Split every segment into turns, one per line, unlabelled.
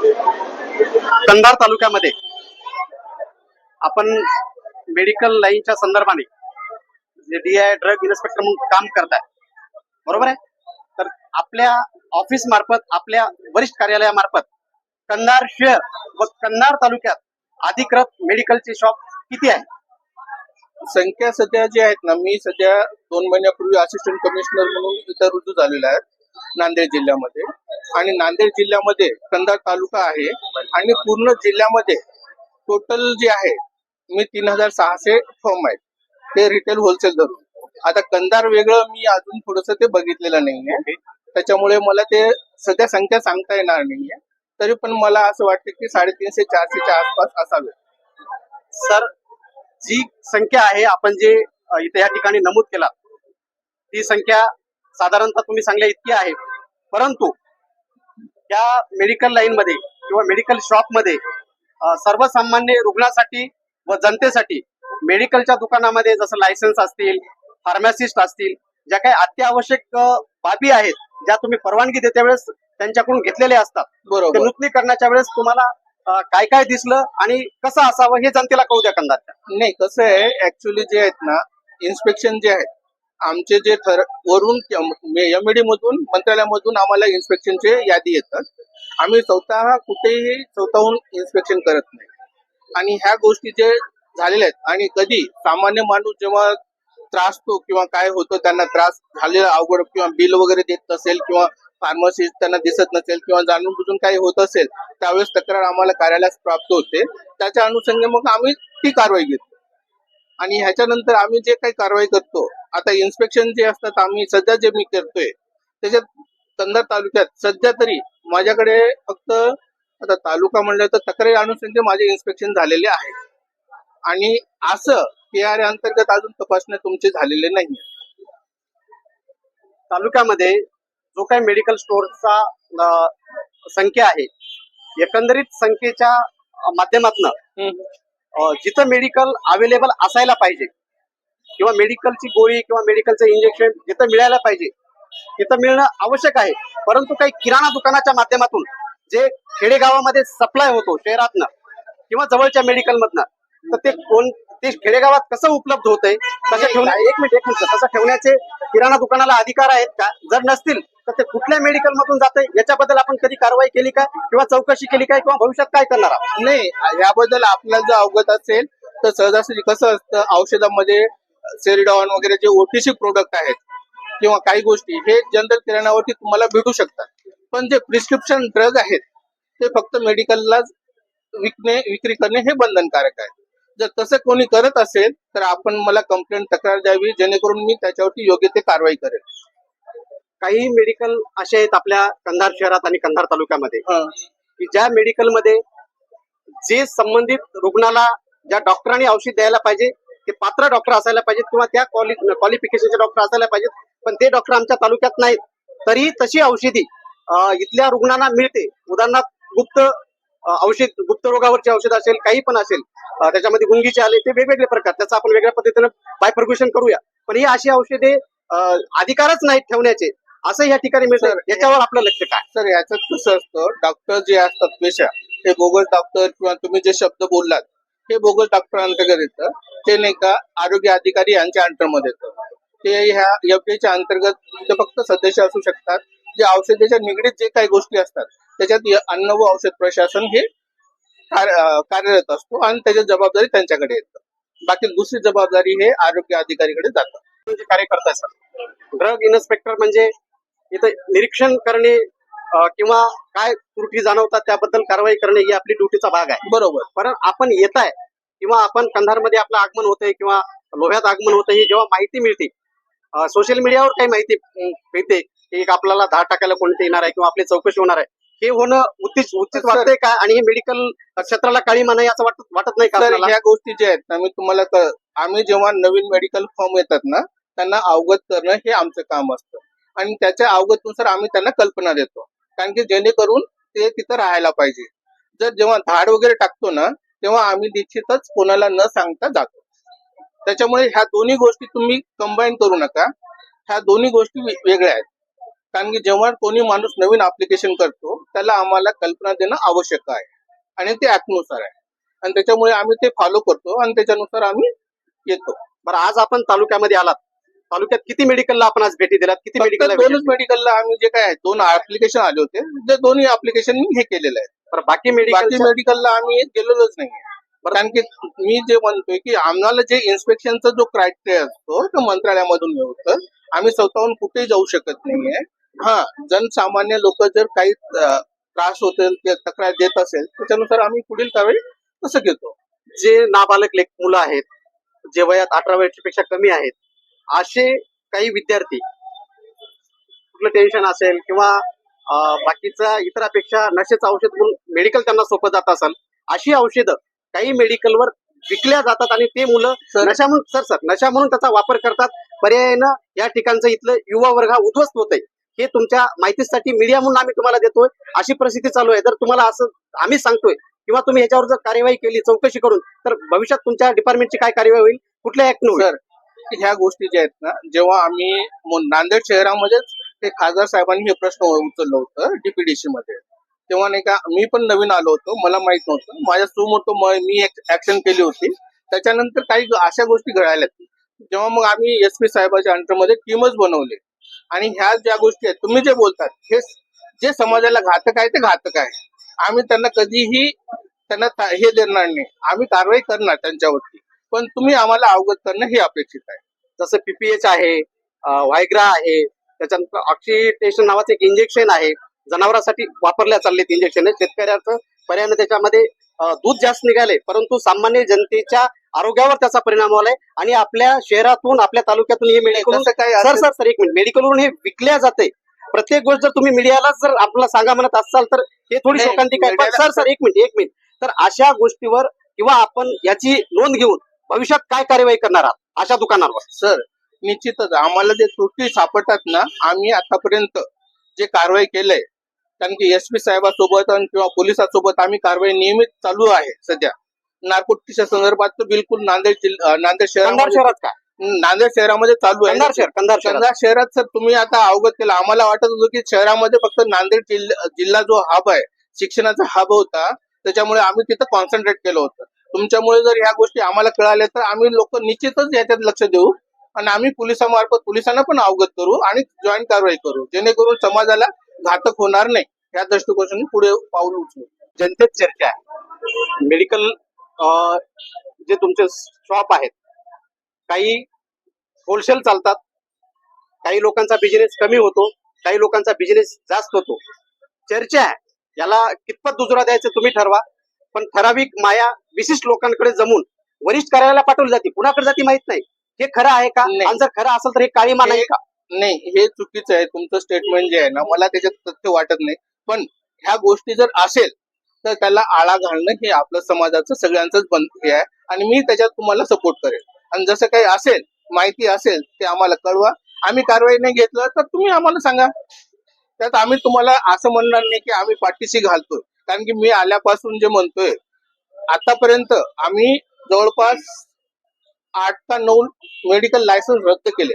कंधार तालुक्यामध्ये आपण मेडिकल लाईनच्या संदर्भाने जे डी आय ड्रग इन्स्पेक्टर म्हणून काम करताय बरोबर आहे? तर आपल्या ऑफिस मार्फत आपल्या वरिष्ठ कार्यालयामार्फत कंधार शहर व कंधार तालुक्यात अधिकृत मेडिकलचे शॉप किती आहे?
संख्या सध्या जे आहेत ना मी सध्या दोन महिन्यापूर्वी असिस्टंट कमिशनर म्हणून इथं रुजू झालेला आहे. नांदेड जिल्ह्यामध्ये. आणि नांदेड जिल्ह्यामध्ये कंधार तालुका आहे आणि पूर्ण जिल्ह्यामध्ये टोटल जे आहे मी तीन हजार सहाशे फॉर्म आहेत. ते रिटेल होलसेल धरून. आता कंधार वेगळं मी अजून थोडस ते बघितलेलं नाहीये. त्याच्यामुळे मला ते सध्या संख्या सांगता येणार नाहीये. तरी पण मला असं वाटतं की साडेतीनशे चारशेच्या आसपास असावे.
सर जी संख्या आहे आपण जे इथे या ठिकाणी नमूद केला ती संख्या साधारणतः तुम्ही सांगल्या इतकी आहे. परंतु त्या मेडिकल लाईन मध्ये किंवा मेडिकल शॉपमध्ये सर्वसामान्य रुग्णासाठी व जनतेसाठी मेडिकलच्या दुकानामध्ये जसं लायसन्स असतील फार्मासिस्ट असतील ज्या काही अत्यावश्यक बाबी आहेत ज्या तुम्ही परवानगी देत्या वेळेस त्यांच्याकडून घेतलेल्या असतात
बरोबर.
नूतनीकरणाच्या वेळेस तुम्हाला काय काय दिसलं आणि कसं असावं हे जनतेला कळू द्या कंधारच्या
नाही कसं आहे ऍक्च्युली जे आहेत ना इन्स्पेक्शन जे आहेत आमचे जे ठर वरून एमईडी मधून मंत्रालयामधून आम्हाला इन्स्पेक्शनचे यादी येतात. आम्ही स्वतः कुठेही स्वतःहून इन्स्पेक्शन करत नाही. आणि ह्या गोष्टी जे झालेल्या आहेत आणि कधी सामान्य माणूस जेव्हा त्रासतो किंवा काय होतं त्यांना त्रास झालेला अवघड किंवा बिल वगैरे देत नसेल किंवा फार्मसिस्ट त्यांना दिसत नसेल किंवा जाणून बुजून काही होत असेल त्यावेळेस तक्रार आम्हाला कार्यालयास प्राप्त होते. त्याच्या अनुषंगे मग आम्ही ती कारवाई घेतो. आणि ह्याच्यानंतर आम्ही जे काही कारवाई करतो आता इन्स्पेक्शन जे असतात आम्ही सध्या जे मी करतोय त्याच्यात कंधार तालुक्यात सध्या तरी माझ्याकडे फक्त आता तालुका म्हणलं तर तक्रारी अनुषंगाने माझे इन्स्पेक्शन झालेले आहे आणि असं के आर अंतर्गत अजून तपासण्या तुमचे झालेले नाही
तालुक्यामध्ये जो काही मेडिकल स्टोअरचा संख्या आहे एकंदरीत संख्येच्या माध्यमातून जिथं मेडिकल अवेलेबल असायला पाहिजे किंवा मेडिकलची गोळी किंवा मेडिकलचं इंजेक्शन जिथं मिळायला पाहिजे तिथं मिळणं आवश्यक आहे. परंतु काही किराणा दुकानाच्या माध्यमातून जे खेडेगावामध्ये सप्लाय होतो शहरातनं किंवा जवळच्या मेडिकलमधनं तर ते कोण ते खेडेगावात कसं उपलब्ध होतंय तसं ठेवण्या एक मिनिट एक मिनिट. तसं ठेवण्याचे किराणा दुकानाला अधिकार आहेत का? जर नसतील तर ते कुठल्या मेडिकल मधून जाते याच्याबद्दल आपण कधी कारवाई केली काय किंवा चौकशी केली काय किंवा भविष्यात काय करणार आहोत?
नाही याबद्दल आपल्याला जर अवगत असेल तर सहजासहजी कसं असतं औषधामध्ये सेरिडॉन वगैरे जे ओटीसी प्रोडक्ट आहेत किंवा काही गोष्टी हे जनरल किराणावरती तुम्हाला भेटू शकतात. पण जे प्रिस्क्रिप्शन ड्रग आहेत ते फक्त मेडिकलला विकणे विक्री करणे हे बंधनकारक आहे. जर तसं कोणी करत असेल तर आपण मला कंप्लेंट तक्रार द्यावी जेणेकरून मी त्याच्यावरती योग्य ते कारवाई करेल.
काही मेडिकल असे आहेत आपल्या कंधार शहरात आणि कंधार तालुक्यामध्ये. की ज्या मेडिकलमध्ये जे संबंधित रुग्णाला ज्या डॉक्टरांनी औषध द्यायला पाहिजे ते पात्र डॉक्टर असायला पाहिजेत किंवा त्या क्वालिफिकेशनचे डॉक्टर असायला पाहिजेत पण ते डॉक्टर आमच्या तालुक्यात नाहीत. तरी तशी औषधी इथल्या रुग्णांना मिळते. उदाहरणार्थ गुप्त औषध गुप्त रोगावरचे औषध असेल काही पण असेल त्याच्यामध्ये गुंगीचे आले ते वेगवेगळे प्रकार. त्याचं आपण वेगळ्या पद्धतीनं बायफर्ग्युशन करूया. पण ही अशी औषधे अधिकारच नाहीत ठेवण्याचे. असं या ठिकाणी मिळतं.
सर,
याच्यावर आपलं लक्ष काय?
सर याच्यात कसं असतं डॉक्टर जे असतात पेशा हे बोगस डॉक्टर किंवा तुम्ही जे शब्द बोललात हे बोगस डॉक्टर अंतर्गत येतं ते नाही का आरोग्य अधिकारी यांच्या अंतर्मध्ये येतं. ते ह्या एफडीच्या अंतर्गत ते फक्त सदस्य असू शकतात. जे औषधाच्या निगडीत जे काही गोष्टी असतात त्याच्यात अन्न व औषध प्रशासन हे कार्यरत असतो आणि त्याची जबाबदारी त्यांच्याकडे येतं. बाकी दुसरी जबाबदारी हे आरोग्य अधिकारीकडे जातात
म्हणजे कार्य करताय सर. ड्रग इन्स्पेक्टर म्हणजे इथं निरीक्षण करणे किंवा काय त्रुटी जाणवतात त्याबद्दल कारवाई करणे ही आपली ड्युटीचा भाग आहे
बरोबर
कारण आपण येत आहे किंवा आपण कंधारमध्ये आपलं आगमन होतंय किंवा लोह्यात आगमन होतंय ही जेव्हा माहिती मिळते सोशल मीडियावर काही माहिती मिळते की आपल्याला दहा टाकायला कोणते येणार आहे किंवा आपली चौकशी होणार आहे हे होणं उचित उचित. वाटतंय का आणि हे मेडिकल क्षेत्राला काळी नाही असं वाटत वाटत नाही का?
ह्या गोष्टी ज्या आहेत ना मी तुम्हाला आम्ही जेव्हा नवीन मेडिकल फॉर्म येतात ना त्यांना अवगत करणं हे आमचं काम असतं आणि त्याच्या अवगतनुसार आम्ही त्यांना कल्पना देतो. कारण की जेणेकरून ते तिथं राहायला पाहिजे. जर जेव्हा धाड वगैरे टाकतो ना तेव्हा आम्ही निश्चितच कोणाला न सांगता जातो. त्याच्यामुळे ह्या दोन्ही गोष्टी तुम्ही कंबाईन करू नका. ह्या दोन्ही गोष्टी वेगळ्या आहेत. कारण की जेव्हा कोणी माणूस नवीन अप्लिकेशन करतो त्याला आम्हाला कल्पना देणं आवश्यक आहे. आणि ते ऍपनुसार आहे. आणि त्याच्यामुळे आम्ही ते फॉलो करतो आणि त्याच्यानुसार आम्ही येतो.
बरं आज आपण तालुक्यामध्ये आलात. तालुक्यात किती मेडिकलला आपण आज भेटी दिलात? किती मेडिकल
दोनच मेडिकलला आम्ही जे काय दोन ऍप्लिकेशन आले होते. ते दोन्ही ऍप्लिकेशन मी हे केलेलं आहे.
बाकी
बाकी
मेडिकल
मेडिकलला आम्ही गेलेलोच नाही कारण की मी जे म्हणतोय की आम्हाला जे इन्स्पेक्शनचा जो क्रायटेरिया असतो तो मंत्रालयामधून मिळतं. आम्ही स्वतःहून कुठेही जाऊ शकत नाहीये हा जनसामान्य लोक जर काही त्रास होतील तक्रार देत असेल त्याच्यानुसार आम्ही पुढील कारवाई तसं घेतो.
जे नाबालक लेख मुलं आहेत जे वयात अठरा वर्षापेक्षा कमी आहेत असे काही विद्यार्थी कुठलं टेन्शन असेल किंवा बाकीचा इतरापेक्षा नशेचं औषध म्हणून मेडिकल त्यांना सोपं जात असेल अशी औषधं काही मेडिकलवर विकल्या जातात आणि ते मुलं
सर-
नशा म्हणून सर सर नशा म्हणून त्याचा वापर करतात. पर्यायानं या ठिकाणचं इथलं युवा वर्ग हा उद्ध्वस्त होत आहे हे तुमच्या माहितीसाठी मीडिया म्हणून आम्ही तुम्हाला देतोय. अशी परिस्थिती चालू आहे. जर तुम्हाला असं आम्ही सांगतोय किंवा तुम्ही ह्याच्यावर जर कार्यवाही केली चौकशी करून तर भविष्यात तुमच्या डिपार्टमेंटची काय कार्यवाही होईल? कुठल्या ऍक्ट होईल?
की ह्या गोष्टी ज्या आहेत ना जेव्हा आम्ही नांदेड शहरामध्येच ते खासदार साहेबांनी हे प्रश्न उचललं होतं डीपीडीसी मध्ये. तेव्हा नाही का मी पण नवीन आलो होतो मला माहीत नव्हतं. माझ्या सुमोटो मी मी ऍक्शन केली होती. त्याच्यानंतर काही अशा गोष्टी घडायला जेव्हा मग आम्ही एस पी साहेबाच्या अंडरमध्ये टीमच बनवली. आणि ह्या ज्या गोष्टी आहेत तुम्ही जे बोलतात हे जे समाजाला घातक आहे ते घातक आहे. आम्ही त्यांना कधीही त्यांना हे देणार नाही. आम्ही कारवाई करणार त्यांच्यावरती. पण तुम्ही आम्हाला अवगत करणं हे अपेक्षित आहे.
जसं पीपीएच आहे व्हायग्रा आहे त्याच्यानंतर ऑक्सिटेशन नावाचं एक इंजेक्शन आहे. जनावरांसाठी वापरल्या चाललेत इंजेक्शन शेतकऱ्याचं पर्यायानं त्याच्यामध्ये दूध जास्त निघाले परंतु सामान्य जनतेच्या आरोग्यावर त्याचा परिणाम झालाय आणि आपल्या शहरातून आपल्या तालुक्यातून हे मेडिकल सर सर सर एक मिनिट. मेडिकलवरून हे विकल्या जाते प्रत्येक गोष्ट जर तुम्ही मीडियाला जर आपल्याला सांगा म्हणत असाल तर हे थोडी शोकांतिक आहे. पण
मीडियाला-
सर सर. एक मिनिट एक मिनिट. तर अशा गोष्टीवर किंवा आपण याची नोंद घेऊन भविष्यात काय कार्यवाही करणार आहात? अशा दुकानांवर.
सर निश्चितच आम्हाला जे त्रुटी सापडतात ना आम्ही आतापर्यंत जे कारवाई केलंय कारण की एस पी साहेबासोबत आणि किंवा पोलिसांसोबत आम्ही कारवाई नियमित चालू आहे सध्या. नार्कोटिक्सच्या संदर्भात तर बिलकुल नांदेड जिल्हा नांदेड
शहरात काय?
नांदेड शहरामध्ये चालू आहे.
कंधार शहर कंधार शहरात.
कंधार शहरात सर तुम्ही आता अवगत केलं. आम्हाला वाटत होतं की शहरामध्ये फक्त नांदेड जिल्हा जिल्हा जो हब आहे शिक्षणाचा हब होता त्याच्यामुळे आम्ही तिथं कॉन्सन्ट्रेट केलं होतं. तुमच्यामुळे जर ह्या गोष्टी आम्हाला कळाल्या तर आम्ही लोक निश्चितच याच्यात लक्ष देऊ आणि आम्ही पोलिसामार्फत पोलिसांना पण अवगत करू आणि जॉईंट कारवाई करू. जेणेकरून समाजाला घातक होणार नाही. या दृष्टिकोनातून पुढे पाऊल उचलू.
जनतेत चर्चा आहे. मेडिकल जे तुमचे शॉप आहेत काही होलसेल चालतात. काही लोकांचा बिझनेस कमी होतो. काही लोकांचा बिझनेस जास्त होतो. चर्चा आहे. याला कितपत दुजरा द्यायचं तुम्ही ठरवा. पण ठराविक माया विशिष्ट लोकांकडे जमून वरिष्ठ कार्यालयाला पाठवली जाते. कुणाकडे जाते माहीत नाही. हे खरं आहे का?
नाही.
आणि जर खरं असेल तर हे काळी मान आहे का?
नाही हे चुकीचं आहे. तुमचं स्टेटमेंट जे आहे ना मला त्याच्यात तथ्य वाटत नाही. पण ह्या गोष्टी जर असेल तर त्याला आळा घालणं हे आपलं समाजाचं सगळ्यांचंच बंद हे आहे. आणि मी त्याच्यात तुम्हाला सपोर्ट करेन आणि जसं काही असेल माहिती असेल ते आम्हाला कळवा. आम्ही कारवाई नाही घेतलं तर तुम्ही आम्हाला सांगा. त्यात आम्ही तुम्हाला असं म्हणणार नाही की आम्ही पाठीशी घालतोय. कारण की मी आल्यापासून जे म्हणतोय आतापर्यंत आम्ही जवळपास आठ का नऊ मेडिकल लायसन्स रद्द केले.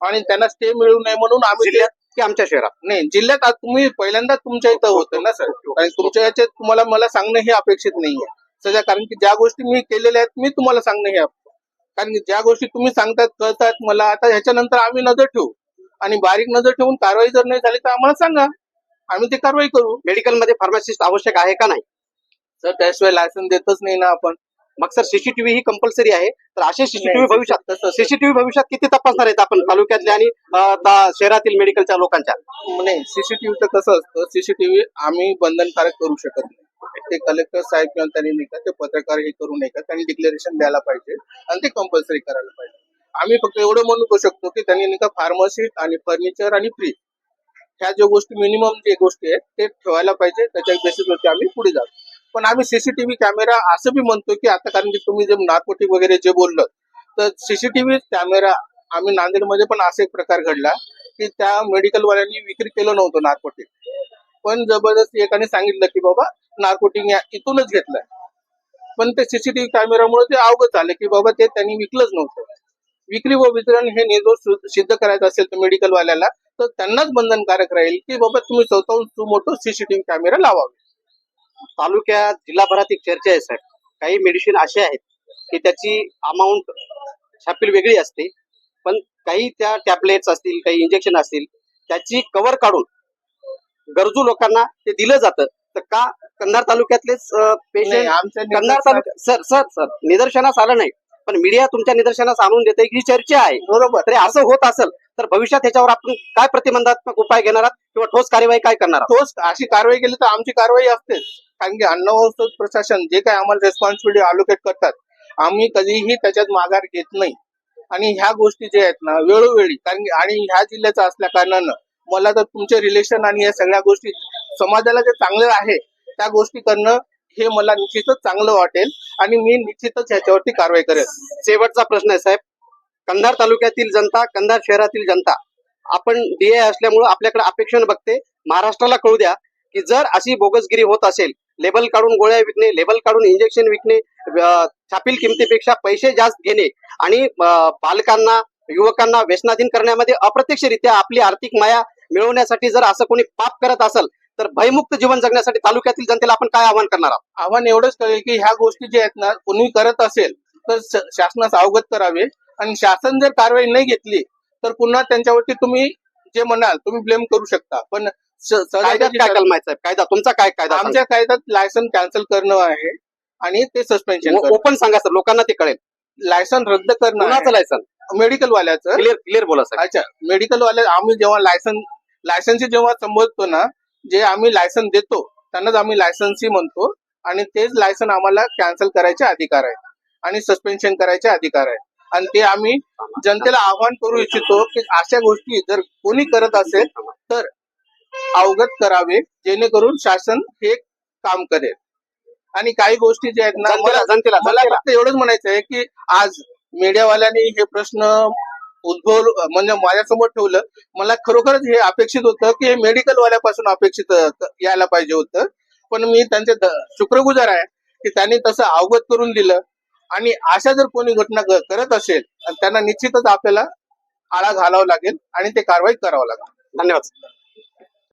आणि त्यांना स्टे मिळू नये म्हणून आम्ही
की आमच्या शहरात?
नाही जिल्ह्यात आज तुम्ही पहिल्यांदा तुमच्या इथं होतं ना सर. आणि तुमच्या याच्यात तुम्हाला मला सांगणं हे अपेक्षित नाहीये. सध्या कारण की ज्या गोष्टी मी केलेल्या आहेत मी तुम्हाला सांगणं हे कारण की ज्या गोष्टी तुम्ही सांगतात कळतात मला. आता ह्याच्यानंतर आम्ही नजर ठेवू. आणि बारीक नजर ठेवून कारवाई जर नाही झाली तर आम्हाला सांगा. आम्ही ते कारवाई करू.
मेडिकलमध्ये फार्मासिस्ट आवश्यक आहे का नाही?
सर त्याशिवाय लायसन्स देतच नाही ना आपण.
मग सर सीसीटीव्ही ही कंपल्सरी आहे. तर असे सीसीटीव्ही भविष्यात सीसीटीव्ही भविष्यात किती तपासणार आहेत आपण तालुक्यातल्या आणि शहरातील मेडिकलच्या लोकांच्या?
नाही सीसीटीव्हीचं कसं असतं. सीसीटीव्ही आम्ही बंधनकारक करू शकत नाही. ते कलेक्टर साहेब किंवा त्यांनी नाही का ते पत्रकार हे करू नये का? त्यांनी डिक्लेरेशन द्यायला पाहिजे आणि ते कंपल्सरी करायला पाहिजे. आम्ही फक्त एवढं म्हणू शकतो की त्यांनी नाही का फार्मसी आणि फर्निचर आणि फ्रीज ह्या ज्या गोष्टी मिनिमम जे गोष्टी आहेत ते ठेवायला पाहिजे. त्याच्या बेसिसवरती आम्ही पुढे जातो पण आम्ही सीसीटीव्ही कॅमेरा असं बी म्हणतो की आता कारण की तुम्ही जे नार्कोटिक वगैरे जे बोललं तर सीसीटीव्ही कॅमेरा आम्ही नांदेडमध्ये पण असा एक प्रकार घडला की त्या मेडिकलवाल्यांनी विक्री केलं नव्हतं नार्कोटिक पण जबरदस्ती एकाने सांगितलं की बाबा नार्कोटिक या इथूनच घेतलंय. पण ते सीसीटीव्ही कॅमेरामुळे ते अवगत झालं की बाबा ते त्यांनी विकलंच नव्हतं. विक्री व वितरण हे निर्दोष सिद्ध करायचं असेल तर मेडिकल वाल्याला तर त्यांनाच बंधनकारक राहील की बाबा तुम्ही स्वतःहून सुमोटो सीसीटीव्ही कॅमेरा लावावे.
तालुक्यात जिल्हाभरात एक चर्चा आहे साहेब काही मेडिसिन असे आहेत की त्याची अमाऊंट छापील वेगळी असते पण काही त्या टॅबलेट्स असतील काही इंजेक्शन असतील त्याची कव्हर काढून गरजू लोकांना ते दिलं जातं. तर का? कंधार तालुक्यातलेच पेशंट
आमच्या
कंधार तालुक्यात सर सर सर निदर्शनास आलं नाही. पण मीडिया तुमच्या निदर्शनास आणून देते की ही चर्चा आहे.
बरोबर.
तरी असं होत असेल तर भविष्यात ह्याच्यावर आपण काय प्रतिबंधात्मक उपाय घेणार आहात किंवा ठोस कार्यवाही काय करणार आहात?
ठोस अशी कारवाई केली तर आमची कारवाई असतेच कारण की अन्न प्रशासन जे काय आम्हाला रेस्पॉन्सिबिलिटी अलोकेट करतात आम्ही कधीही त्याच्यात माघार घेत नाही. आणि ह्या गोष्टी ज्या आहेत ना वेळोवेळी कारण की आणि ह्या जिल्ह्याचा असल्या कारणानं मला तर तुमचे रिलेशन आणि या सगळ्या गोष्टी समाजाला जे चांगलं आहे त्या गोष्टी करणं हे मला निश्चितच चांगलं वाटेल आणि मी निश्चितच याच्यावरती कारवाई करेल.
शेवटचा प्रश्न आहे साहेब. कंधार तालुक्यातील जनता कंधार शहरातील जनता आपण डीए असल्यामुळे आपल्याकडे अपेक्षा बघते. महाराष्ट्राला कळू द्या की जर अशी बोगसगिरी होत असेल लेबल काढून गोळ्या विकणे लेबल काढून इंजेक्शन विकणे छापील किमतीपेक्षा पैसे जास्त घेणे आणि बालकांना युवकांना व्यसनाधीन करण्यामध्ये अप्रत्यक्षरित्या आपली आर्थिक माया मिळवण्यासाठी जर असं कोणी पाप करत असेल तर भयमुक्त जीवन जगण्यासाठी तालुक्यातील जनतेला आपण काय आवाहन करणार आहोत?
आव्हान एवढंच कळेल की ह्या गोष्टी ज्या आहेत ना कोणी करत असेल तर शासनास अवगत करावे. आणि शासन जर कारवाई नाही घेतली तर पुन्हा त्यांच्यावरती तुम्ही जे म्हणाल तुम्ही ब्लेम करू शकता. पण
कायद्यात काय कलम आहे कायदा? तुमचा काय कायदा
आमच्या कायद्यात लायसन कॅन्सल करणं आहे आणि ते सस्पेन्शन
ओपन सांगा सर लोकांना ते कळेल.
लायसन रद्द करणं
लायसन
मेडिकल वाल्याचं.
क्लिअर क्लिअर बोला साहेब.
अच्छा मेडिकल वाले आम्ही जेव्हा लायसन लायसन्सी जेव्हा संबोधतो ना जे आम्ही लायसन देतो त्यांनाच आम्ही लायसन्सी म्हणतो आणि तेच लायसन आम्हाला कॅन्सल करायचे अधिकार आहे आणि सस्पेन्शन करायचे अधिकार आहे आणि ते आम्ही जनतेला आव्हान करू इच्छितो की अशा गोष्टी जर कोणी करत असेल तर अवगत करावे जेणेकरून शासन हे काम करेल आणि काही गोष्टी ज्या आहेत ना मला. फक्त एवढंच म्हणायचं आहे की आज मीडियावाल्यांनी हे प्रश्न उद्भव म्हणजे माझ्यासमोर ठेवलं. मला खरोखरच हे अपेक्षित होतं की हे मेडिकल वाल्यापासून अपेक्षित यायला पाहिजे होतं. पण मी त्यांचे शुक्रगुजार आहे की त्यांनी तसं अवगत करून दिलं. आणि अशा जर कोणी घटना करत असेल तर त्यांना निश्चितच आपल्याला आळा घालावा लागेल आणि ते कारवाई करावं लागेल.
धन्यवाद.